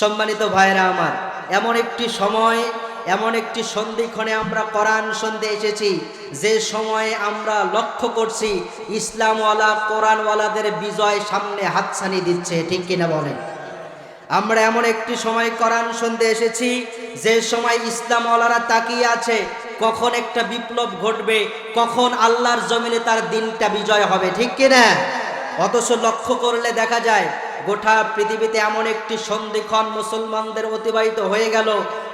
সম্মানিত ভাইরা আমার, এমন একটি সময়, এমন একটি সন্ধিক্ষণে আমরা কোরআন সন্ধে এসেছি, যে সময়ে আমরা লক্ষ্য করছি ইসলামওয়ালা, কোরআনওয়ালাদের বিজয় সামনে হাতছানি দিচ্ছে, ঠিক কিনা বলেন? আমরা এমন একটি সময় কোরআন সন্ধে এসেছি, যে সময় ইসলামওয়ালারা তাকিয়ে আছে, কখন একটা বিপ্লব ঘটবে, কখন আল্লাহর জমিনে তার দিনটা বিজয় হবে, ঠিক কিনা? অথচ লক্ষ্য করলে দেখা যায় গোটা পৃথিবীতে এমন একটি সন্ধিক্ষণ মুসলমানদের অতিবাহিত হয়ে গেল,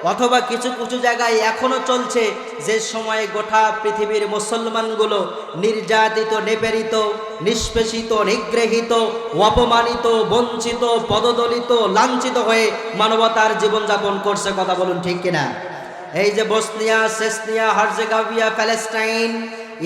অথবা কিছু কিছু জায়গায় এখনও চলছে, যে সময়ে গোটা পৃথিবীর মুসলমানগুলো নির্যাতিত, নিপীড়িত, নিষ্পেষিত, নিগৃহীত, অপমানিত, বঞ্চিত, পদদলিত, লাঞ্ছিত হয়ে মানবতার জীবনযাপন করছে কথা বলুন ঠিক কিনা? এই যে Bosnia সেসনিয়া Herzegovina Palestine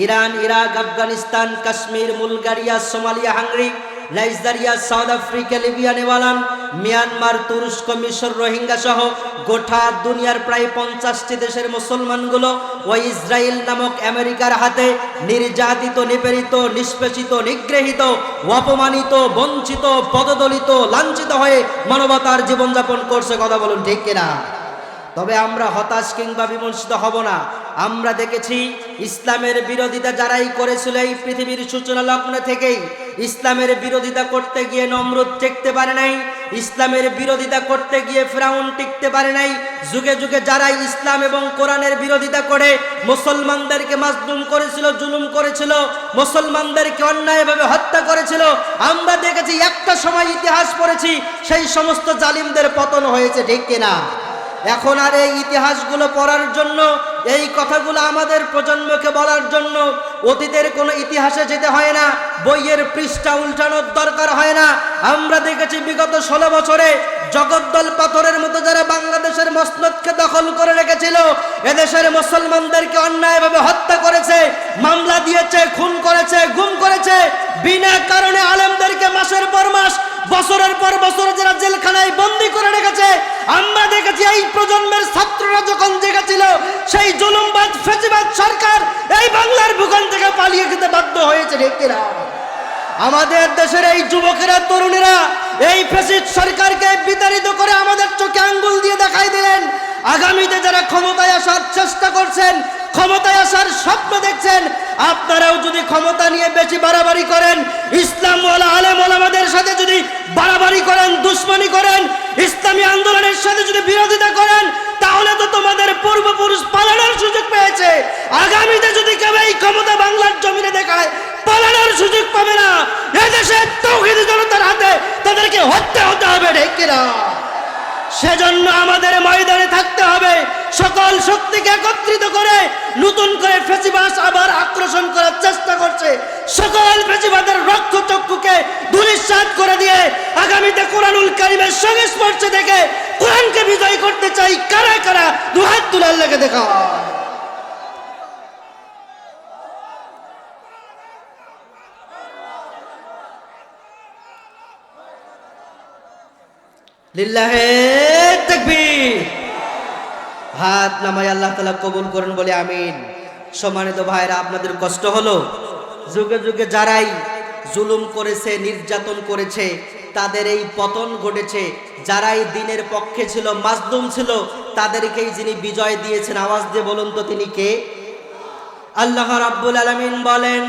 Iran, Iraq, Afghanistan, Kashmir Bulgaria Somalia, Hungary Nigeria South Africa, Libya নেওয়ালান Myanmar, তুরস্ক, মিশর, রোহিঙ্গা সহ গোটা দুনিয়ার প্রায় পঞ্চাশটি দেশের মুসলমানগুলো ওই ইসরায়েল নামক আমেরিকার হাতে নির্যাতিত, নিপীড়িত, নিষ্পেষিত, নিগৃহীত, অপমানিত, বঞ্চিত, পদদলিত, লাঞ্ছিত হয়ে মানবতার জীবনযাপন করছে কথা বলুন ঠিক কিনা? তবে আমরা হতাশ কিংবা বিমর্ষিত হব না। আমরা দেখেছি ইসলামের বিরোধিতা যারাই করেছিল এই পৃথিবীর সূচনা লগ্ন থেকেই ইসলামের বিরোধিতা করতে গিয়ে নমরুদ টিকতে পারে নাই, ইসলামের বিরোধিতা করতে গিয়ে ফ্রাউন টিকতে পারে নাই, যুগে যুগে যারাই ইসলাম এবং কোরআনের বিরোধিতা করে, মুসলমানদেরকে মাজলুম করেছিল, জুলুম করেছিল, মুসলমানদেরকে অন্যায়ভাবে হত্যা করেছিল, আমরা দেখেছি একটা সময় ইতিহাস পড়েছি, সেই সমস্ত জালিমদের পতন হয়েছে, ঠিক কিনা? এখন আর এই ইতিহাসগুলো পড়ার জন্য, এই কথাগুলো আমাদের প্রজন্মকে বলার জন্য অতীতের কোনো ইতিহাসে যেতে হয় না, বইয়ের পৃষ্ঠা উল্টানোর দরকার হয় না। আমরা দেখেছি বিগত ষোলো বছরে জগদ্দল পাথরের মতো যারা বাংলাদেশের মসনদকে দখল করে রেখেছিল, এদেশের মুসলমানদেরকে অন্যায়ভাবে হত্যা করেছে, মামলা দিয়েছে, খুন করেছে, গুম করেছে, বিনা কারণে আলেমদেরকে মাসের পর মাস, বছরের পর বছর যারা জেলখানায় বন্দি করে রেখেছে ফেজিবাদ সরকার এই বাংলার ভূখণ্ড থেকে পালিয়ে যেতে বাধ্য হয়েছে ঢেকেরা আমাদের দেশের এই যুবকেরা, তরুণেরা এই ফেসিড সরকারকে বিতাড়িত করে আমাদের চোখে আঙ্গুল দিয়ে দেখাই দিলেন। আগামীতে যারা ক্ষমতায় আসার চেষ্টা করছেন, ক্ষমতায় আসার স্বপ্ন দেখছেন, আপনারাও যদি ক্ষমতা নিয়ে বেশি বাড়াবাড়ি করেন ইসলাম আলেম ওলামাদের সাথে যদি বাড়াবাড়ি করেন, দুশ্মনী করেন, ইসলামী আন্দোলনের সাথে যদি বিরোধিতা করেন, তাহলে তো তোমাদের পূর্বপুরুষ পালানোর সুযোগ পেয়েছে আগামীতে যদি কেউ এই ক্ষমতা বাংলার জমিনে দেখায়, পালানোর সুযোগ পাবে না। এদেশের তৌহিদি জনতার হাতে তাদেরকে হত্যা হতে হবে ঢেকিরা সেজন্য আমাদের ময়দানে থাকতে হবে। সকল শক্তিকে একত্রিত করে নতুন করে ফেসিবাস আবার আক্রোশন করার চেষ্টা করছে। সকল ফেসিবাদের রক্ত চক্ষুকে ধূলিসাৎ করে দিয়ে আগামীতে কোরআনুল কারিমের সংস্পর্শে দেখে কোরআনকে বিজয় করতে চাই কারা কারা? দুহাত তুলার লেগে দেখা। লিল্লাহে তাকবীর। হাত নামাই আল্লাহ তালা কবুল করুন, বলে আমিন। সম্মানিত ভাইরা, আপনাদের কষ্ট হলো? যুগে যুগে যারাই জুলুম করেছে, নির্যাতন করেছে, তাদের এই পতন ঘটেছে। যারাই দিনের পক্ষে ছিল, মাজলুম ছিল, তাদেরকেই যিনি বিজয় দিয়েছেন, আওয়াজ দিয়ে বলুন তো তিনি কে? আল্লাহ রাব্বুল আলামিন বলেন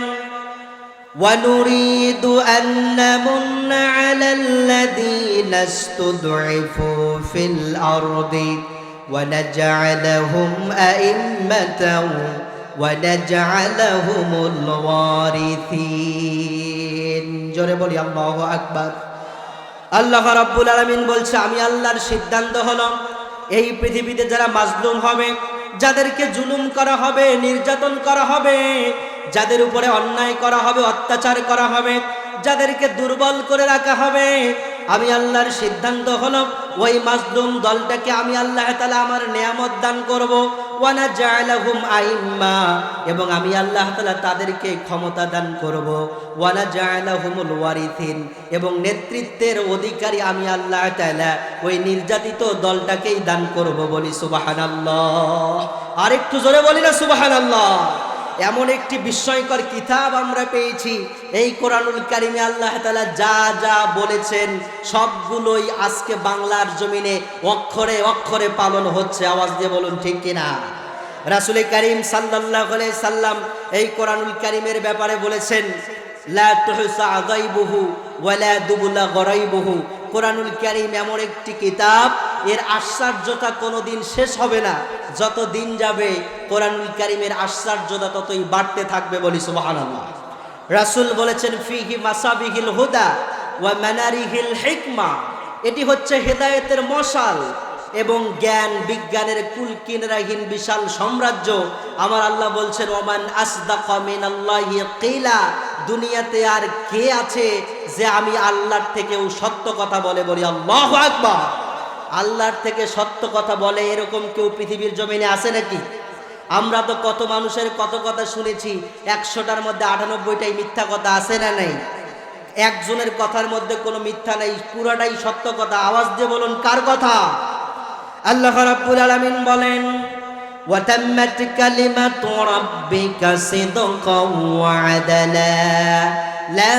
ونريد أن نمن على الذين استضعفوا في الأرض ونجعلهم أئمة ونجعلهم الوارثين জোরে বলি আল্লাহু আকবার আল্লাহ রাব্বুল আলামিন বলছে আমি আল্লাহর সিদ্ধান্ত হলো এই পৃথিবীতে যারা মাজলুম হবে যাদেরকে জুলুম করা হবে নির্যাতন করা হবে যাদের উপরে অন্যায় করা হবে, অত্যাচার করা হবে, যাদেরকে দুর্বল করে রাখা হবে, আমি আল্লাহর সিদ্ধান্ত হলো, ওই মাজলুম দলটাকে আমি আল্লাহ তালা আমার নিয়ামত দান করব। ওয়ানা জালাহুম আইম্মা, এবং আমি আল্লাহ তালা তাদেরকে ক্ষমতা দান করব। ওয়ানা জালাহুমুল ওয়ারিথিন এবং নেতৃত্বের অধিকারী আমি আল্লাহ তালা ওই নির্যাতিত দলটাকেই দান করব বলি সুবাহান আল্লাহ আরেকটু জোরে বলি না সুবাহান আল্লাহ এমন একটি বিস্ময়কর কিতাব আমরা পেয়েছি। এই কোরআনুল কারিমে আল্লাহ তালা যা যা বলেছেন, সবগুলোই আজকে বাংলার জমিনে অক্ষরে অক্ষরে পালন হচ্ছে। আওয়াজ দিয়ে বলুন, ঠিক কিনা? রাসুল করিম সাল্লাহ সাল্লাম এই কোরআনুল কারিমের ব্যাপারে বলেছেন গরাইবহু। কোরআনুল কারিম এমন একটি কিতাব এর আশ্চর্যতা কোনোদিন শেষ হবে না। যত দিন যাবে, কোরআনুল কারিমের আশ্চর্যতা ততই বাড়তে থাকবে বলি সুবহানাল্লাহ। রাসূল বলেছেন, ফিহি মাসাবিহিল হুদা ওয়া মানারিহিল হিকমা। এটি হচ্ছে হেদায়েতের মশাল এবং জ্ঞান বিজ্ঞানের কুল কিনরাহীন বিশাল সাম্রাজ্য। আমার আল্লাহ বলছেন, ওমান আসদাকা মিনাল্লাহি কিলা। দুনিয়াতে আর কে আছে যে আমি আল্লাহর থেকেও সত্য কথা বলে বলি? আল্লাহু আকবার। আল্লাহর থেকে সত্য কথা বলে এরকম কেউ পৃথিবীর জমিনে আছে নাকি আমরা তো কত মানুষের কত কথা শুনেছি একশোটার মধ্যে আটানব্বইটাই মিথ্যা কথা আছে না নাই একজনের কথার মধ্যে কোনো মিথ্যা নেই পুরাটাই সত্য কথা আওয়াজ দিয়ে বলুন কার কথা আল্লাহ রাব্বুল আলামিন বলেন وتمت كلمة ربك صدقا وعدلا لا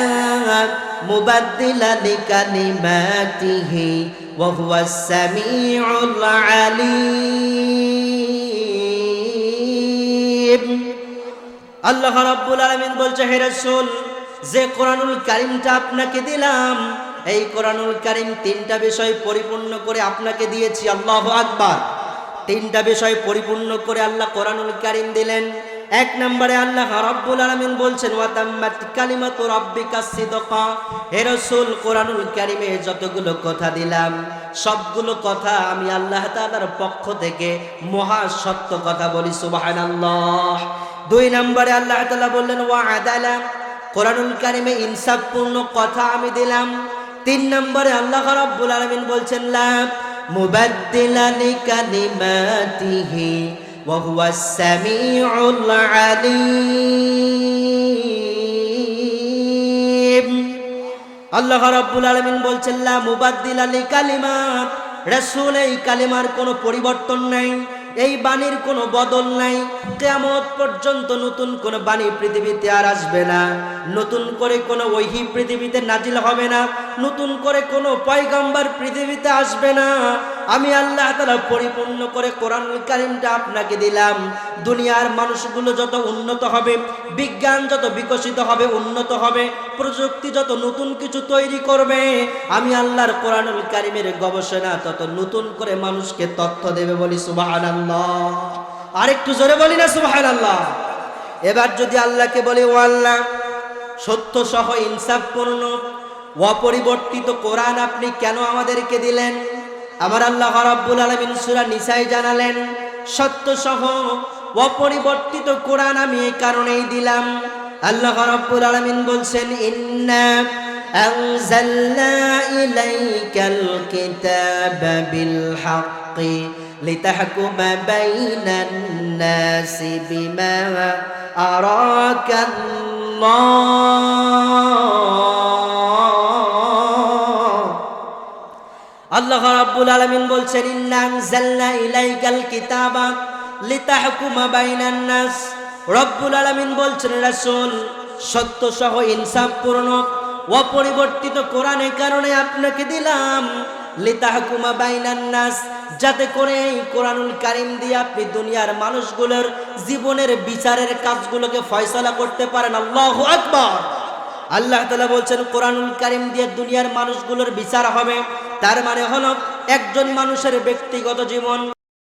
مبدل لكلماته وهو السميع العليم আল্লাহ রাব্বুল আলামিন বলছে হে রাসূল যে কোরআনুল কারীমটা আপনাকে দিলাম এই কোরআনুল কারীম তিনটা বিষয় পরিপূর্ণ করে আপনাকে দিয়েছি আল্লাহু আকবার তিনটা বিষয় পরিপূর্ণ করে আল্লাহ কোরআনুল কারীম দিলেন এক নম্বরে আল্লাহ রাব্বুল আলামিন বলছেন ওয়াতাম্মাত কালিমাতু রাব্বিকা সিদকা। হে রাসূল, কোরআনুল কারীমে যতগুলো কথা দিলাম, সবগুলো কথা আমি আল্লাহ তাআলার পক্ষ থেকে মহা সত্য কথা বলি, সুবহানাল্লাহ। দুই নম্বরে আল্লাহ তাআলা বললেন, ওয়া আদালা। কোরআনুল কারিমে ইনসাফপূর্ণ কথা আমি দিলাম। তিন নম্বরে আল্লাহ রাব্বুল আলামিন বলছেন, লা মুবাদ্দিলা লিকালিমাতিহি হুয়াস সামিউল আলিম আল্লাহ রাব্বুল আলামিন বলছেন, লা মুবাদ্দিলা লিকালিমাত রাসূল, এই কালিমার কোনো পরিবর্তন নাই, এই বাণীর কোনো বদল নাই। কেমত পর্যন্ত নতুন কোনো বাণী পৃথিবীতে আর আসবে না। নতুন করে কোনো ওহি পৃথিবীতে নাজিল হবে না। নতুন করে কোনো পয়গাম্বার পৃথিবীতে আসবে না। আমি আল্লাহ তালা পরিপূর্ণ করে কোরআনুল কারিমটা আপনাকে দিলাম। দুনিয়ার মানুষগুলো যত উন্নত হবে, বিজ্ঞান যত বিকশিত হবে, উন্নত হবে, প্রযুক্তি যত নতুন কিছু তৈরি করবে, আমি আল্লাহর কোরআনুল কারিমের গবেষণা তত নতুন করে মানুষকে তথ্য দেবে বলি সুবাহ আল্লাহ আরেকটু জোরে বলি না সুবাহ আল্লাহ এবার যদি আল্লাহকে বলি, ও আল্লাহ, সত্য সহ ইনসাফপূর্ণ, অপরিবর্তিত কোরআন আপনি কেন আমাদেরকে দিলেন? আমার আল্লাহ রাব্বুল আলামিন সূরা নিসায় জানালেন, সত্য সহ অপরিবর্তিত কোরআন আমি এই কারণেই দিলাম। আল্লাহ রাব্বুল আলামিন বলছেন, ইন্না আনজালনা ইলাইকাল কিতাবা বিল হাক্কি লিতাহকুম বাইনান নাসি বিমা আরাকা আল্লাহ আল্লাহ রাব্বুল আলামিন বলছেন, ইন্না আনজালনা ইলাইকাল কিতাবা লিতাহকুমা বাইনান নাস। রব্বুল আলামিন বলছেন, রাসূল, সত্য সহ ইনসাফ ইনসাফপূর্ণ অপরিবর্তিত কোরআনের কারণে আপনাকে দিলাম লিতাহকুমা বাইনান নাস। যাতে করে এই কোরআনুল কারিম দিয়ে আপনি দুনিয়ার মানুষগুলোর জীবনের বিচারের কাজগুলোকে ফয়সালা করতে পারেন। আল্লাহু আকবার। আল্লাহ তালা বলছেন, কোরআনুল কারিম দিয়ে দুনিয়ার মানুষগুলোর বিচার হবে। তার মানে হলো একজন মানুষের ব্যক্তিগত জীবন